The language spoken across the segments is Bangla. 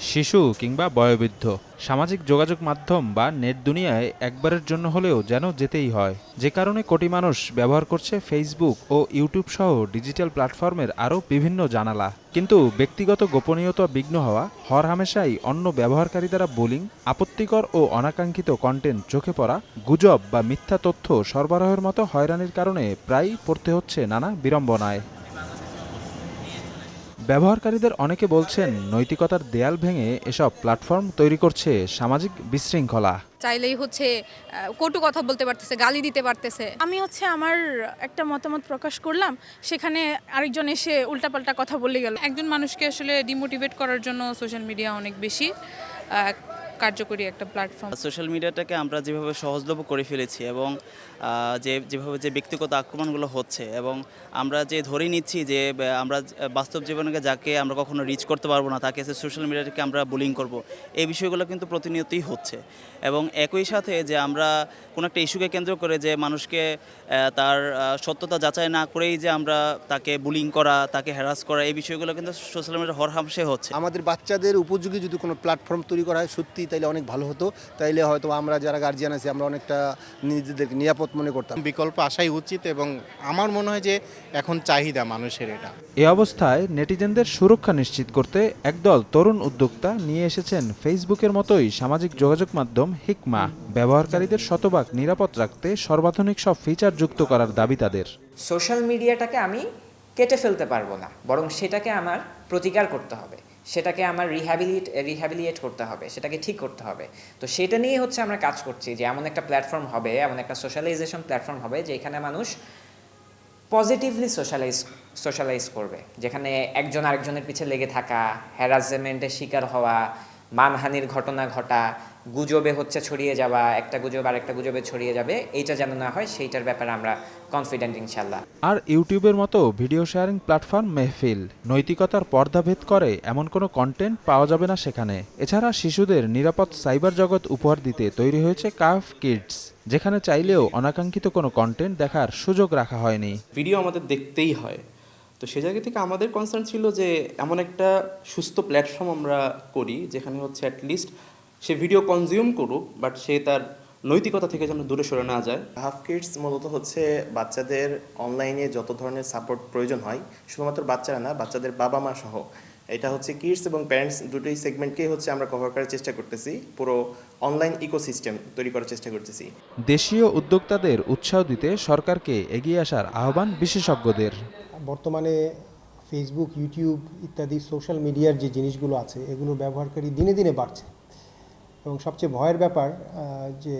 শিশু কিংবা বয়োবৃদ্ধ। সামাজিক যোগাযোগ মাধ্যম বা নেট দুনিয়ায় একবারের জন্য হলেও যেন যেতেই হয়। যে কারণে কোটি মানুষ ব্যবহার করছে ফেসবুক ও ইউটিউব সহ ডিজিটাল প্ল্যাটফর্মের আরও বিভিন্ন জানালা। কিন্তু ব্যক্তিগত গোপনীয়তা বিঘ্ন হওয়া হরহামেশাই অন্য ব্যবহারকারী দ্বারা বোলিং, আপত্তিকর ও অনাকাঙ্ক্ষিত কন্টেন্ট চোখে পড়া, গুজব বা মিথ্যা তথ্য সরবরাহের মতো হয়রানির কারণে প্রায়ই পড়তে হচ্ছে নানা বিড়ম্বনায়। ব্যবহারকারীদের অনেকে বলছেন নৈতিকতার দেয়াল ভেঙে এসব প্ল্যাটফর্ম তৈরি করছে সামাজিক বিশৃঙ্খলা। চাইলেই হচ্ছে কটু কথা বলতে পারতেছে, গালি দিতে পারতেছে। আমি হচ্ছে আমার একটা মতামত প্রকাশ করলাম, সেখানে আরেকজন এসে উল্টাপাল্টা কথা বলে গেল। একজন মানুষকে আসলে ডিমোটিভেট করার জন্য সোশ্যাল মিডিয়া অনেক বেশি কার্যকরী একটা প্ল্যাটফর্ম সোশ্যাল মিডিয়াটাকে আমরা যেভাবে সহজলভ্য করে ফেলেছি এবং যে যেভাবে যে ব্যক্তিগত আক্রমণগুলো হচ্ছে এবং আমরা যে ধরে নিচ্ছি যে আমরা বাস্তব জীবনে যাকে আমরা কখনো রিচ করতে পারব না তাকে সোশ্যাল মিডিয়াটাকে আমরা বুলিং করব এই বিষয়গুলো কিন্তু প্রতিনিয়তই হচ্ছে। এবং একই সাথে যে আমরা কোনো একটা ইস্যুকে কেন্দ্র করে যে মানুষকে তার সত্যতা যাচাই না করেই যে আমরা তাকে বুলিং করা তাকে হ্যারাস করা এই বিষয়গুলো কিন্তু সোশ্যাল মিডিয়ার হরহামশে হচ্ছে। আমাদের বাচ্চাদের উপযোগী যদি কোনো প্ল্যাটফর্ম তৈরি করা হয় সত্যি তাইলে অনেক ভালো হতো। তাইলে হয়তো আমরা যারা গার্জিয়ান আছি আমরা অনেকটা নিজেদেরকে নিরাপদ মনে করতাম। বিকল্প আসাই উচিত এবং আমার মনে হয় যে এখন চাহিদা মানুষের এটা। এ অবস্থায় নেটিজেনদের সুরক্ষা নিশ্চিত করতে একদল তরুণ উদ্যোক্তা নিয়ে এসেছেন ফেসবুকের মতোই সামাজিক যোগাযোগ মাধ্যম হিকমা। ব্যবহারকারীদের শতভাগ নিরাপদ রাখতে সর্বাধুনিক সব ফিচার যুক্ত করার দাবি তাদের। সোশ্যাল মিডিয়াটাকে আমি কেটে ফেলতে পারব না বরং সেটাকে আমার প্রতিকার করতে হবে। সেটাকে আমার রিহ্যাবিলিট রিহ্যাবিলিয়েট করতে হবে, সেটাকে ঠিক করতে হবে। তো সেটা নিয়ে হচ্ছে আমরা কাজ করছি যে এমন একটা প্ল্যাটফর্ম হবে, এমন একটা সোশ্যালাইজেশন প্ল্যাটফর্ম হবে যেখানে মানুষ পজিটিভলি সোশ্যালাইজ সোশ্যালাইজ করবে। যেখানে একজন আরেকজনের পিছে লেগে থাকা হ্যারাসমেন্টের শিকার হওয়া, মানহানির ঘটনা ঘটা গুজবে হচ্ছে ছড়িয়ে যাওয়া একটা গুজব আর একটা গুজবে ছড়িয়ে যাবে এইটা যেন না হয় সেইটার ব্যাপারে আমরা কনফিডেন্ট ইনশাল্লাহ আর ইউটিউবের মতো ভিডিও শেয়ারিং প্ল্যাটফর্ম মেহফিল নৈতিকতার পর্দাভেদ করে এমন কোনো কন্টেন্ট পাওয়া যাবে না সেখানে। এছাড়া শিশুদের নিরাপদ সাইবার জগৎ উপহার দিতে তৈরি হয়েছে কাফ কিডস যেখানে চাইলেও অনাকাঙ্ক্ষিত কোনো কন্টেন্ট দেখার সুযোগ রাখা হয়নি। ভিডিও আমাদের দেখতেই হয়। তো সে জায়গা থেকে আমাদের কনসার্ন ছিল যে এমন একটা সুস্থ প্ল্যাটফর্ম আমরা করি যেখানে হচ্ছে অ্যাটলিস্ট সে ভিডিও কনজিউম করুক বাট সে তার নৈতিকতা থেকে যেন দূরে সরে না যায়। হাফ কিডস মূলত হচ্ছে বাচ্চাদের অনলাইনে যত ধরনের সাপোর্ট প্রয়োজন হয় শুধুমাত্র বাচ্চারা না বাচ্চাদের বাবা মা সহ। এটা হচ্ছে কিডস এবং প্যারেন্টস দুটোই সেগমেন্টকেই হচ্ছে আমরা কভার করার চেষ্টা করতেছি পুরো অনলাইন ইকোসিস্টেম তৈরি করার চেষ্টা করতেছি। দেশীয় উদ্যোক্তাদের উৎসাহ দিতে সরকারকে এগিয়ে আসার আহ্বান বিশেষজ্ঞদের। বর্তমানে ফেসবুক ইউটিউব ইত্যাদি সোশ্যাল মিডিয়ার যে জিনিসগুলো আছে এগুলো ব্যবহারকারী দিনে দিনে বাড়ছে। এবং সবচেয়ে ভয়ের ব্যাপার যে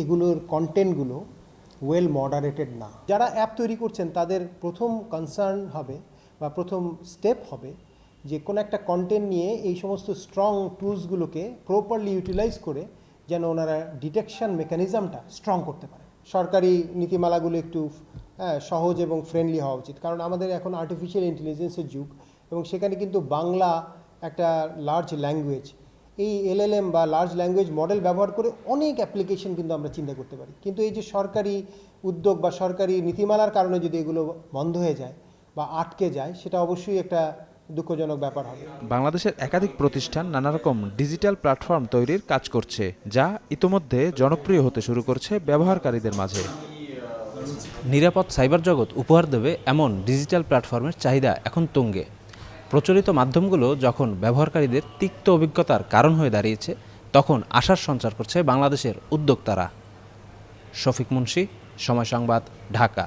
এগুলোর কন্টেন্টগুলো ওয়েল মডারেটেড না। যারা অ্যাপ তৈরি করছেন তাদের প্রথম কনসার্ন হবে বা প্রথম স্টেপ হবে যে কোনো একটা কন্টেন্ট নিয়ে এই সমস্ত স্ট্রং টুলসগুলোকে প্রপারলি ইউটিলাইজ করে যেন ওনারা ডিটেকশন মেকানিজমটা স্ট্রং করতে পারে। সরকারি নীতিমালাগুলো একটু হ্যাঁ, সহজ এবং ফ্রেন্ডলি হওয়া উচিত। কারণ আমাদের এখন আর্টিফিশিয়াল ইন্টেলিজেন্সের যুগ এবং সেখানে কিন্তু বাংলা একটা লার্জ ল্যাঙ্গুয়েজ এই এলএলএম বা লার্জ ল্যাঙ্গুয়েজ মডেল ব্যবহার করে অনেক অ্যাপ্লিকেশন কিন্তু আমরা চিন্তা করতে পারি। কিন্তু এই যে সরকারি উদ্যোগ বা সরকারি নীতিমালার কারণে যদি এগুলো বন্ধ হয়ে যায় বা আটকে যায় সেটা অবশ্যই একটা দুঃখজনক ব্যাপার হবে। বাংলাদেশের একাধিক প্রতিষ্ঠান নানা রকম ডিজিটাল প্ল্যাটফর্ম তৈরির কাজ করছে যা ইতোমধ্যে জনপ্রিয় হতে শুরু করছে ব্যবহারকারীদের মাঝে। নিরাপদ সাইবার জগৎ উপহার দেবে এমন ডিজিটাল প্ল্যাটফর্মের চাহিদা এখন তুঙ্গে। প্রচলিত মাধ্যমগুলো যখন ব্যবহারকারীদের তিক্ত অভিজ্ঞতার কারণ হয়ে দাঁড়িয়েছে, তখন আশার সঞ্চার করছে বাংলাদেশের উদ্যোক্তারা। শফিক মুন্সি, সময় সংবাদ, ঢাকা।